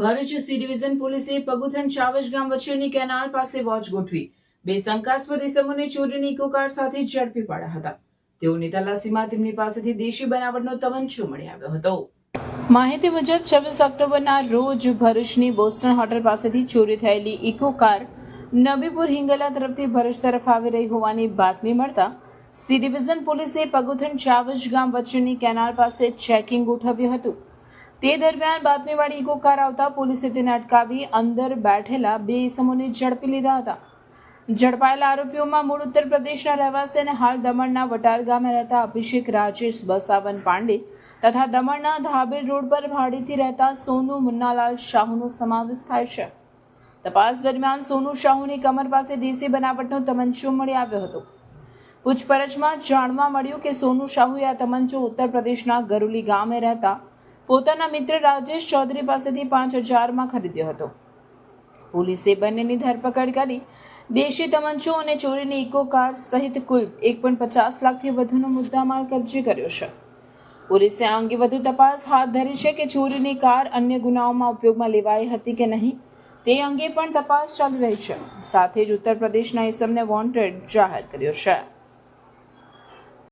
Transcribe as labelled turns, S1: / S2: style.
S1: Bharuch C division પોલીસે પગુથણ ચાવજ ગામ વચ્ચેની કેનાલ પાસે વોચ ગોઠવી બે શંકાસ્પદ ઇસમોને ચોરીની ઇકો કાર સાથે ઝડપી પાડ્યા હતા. તેઓની તલાસીમાં તેમની પાસેથી દેશી બનાવટનો તવંચો મળી આવ્યો હતો. માહિતી મુજબ, છવ્વીસ ઓક્ટોબરના રોજ ભરૂચની બોસ્ટન હોટલ પાસેથી ચોરી થયેલી ઇકો કાર નબીપુર હિંગલા તરફથી ભરૂચ તરફ આવી રહી હોવાની બાતમી મળતા સી ડિવિઝન પોલીસે પગુથણ ચાવજ ગામ વચ્ચેની કેનાલ પાસે ચેકિંગ ગોઠવ્યું હતું. તે દરમિયાન બાતમીવાળી ઇકો કાર આવતા પોલીસે તેને અટકાવી અંદર બેઠેલા બે ઇસમોને ઝડપી લીધા હતા. ઝડપાયેલા આરોપીઓમાં મૂળ ઉત્તર પ્રદેશના રહેવાસી અને હાલ દમણના વટાર ગામે રહેતા અભિષેક રાજેશ બસાવન પાંડે તથા દમણના ધાબેલ રોડ પર ભાડેથી રહેતા સોનુ મુન્નાલાલ શાહુનો સમાવેશ થાય છે. તપાસ દરમિયાન સોનુ શાહુની કમર પાસે દેશી બનાવટનો તમંચો મળી આવ્યો હતો. પૂછપરછમાં જાણવા મળ્યું કે સોનુ શાહુએ આ તમંચો ઉત્તર પ્રદેશના ગરુલી ગામે રહેતા પોતાના મિત્ર રાજેશ ચૌધરી પાસેથી પાંચ હજારમાં ખરીદ્યો હતો. પોલીસે બંનેની ધરપકડ કરી દેશી તમંચો અને ચોરીની ઇકો કાર સહિત કુલ એક પોઈન્ટ પચાસ લાખથી વધુનો મુદ્દામાલ કબજે કર્યો છે. પોલીસે આ અંગે વધુ તપાસ હાથ ધરી છે કે ચોરીની કાર અન્ય ગુનાઓમાં ઉપયોગમાં લેવાઈ હતી કે નહીં તે અંગે પણ તપાસ ચાલી રહી છે. સાથે જ ઉત્તર પ્રદેશના ઇસમને વોન્ટેડ જાહેર કર્યો છે.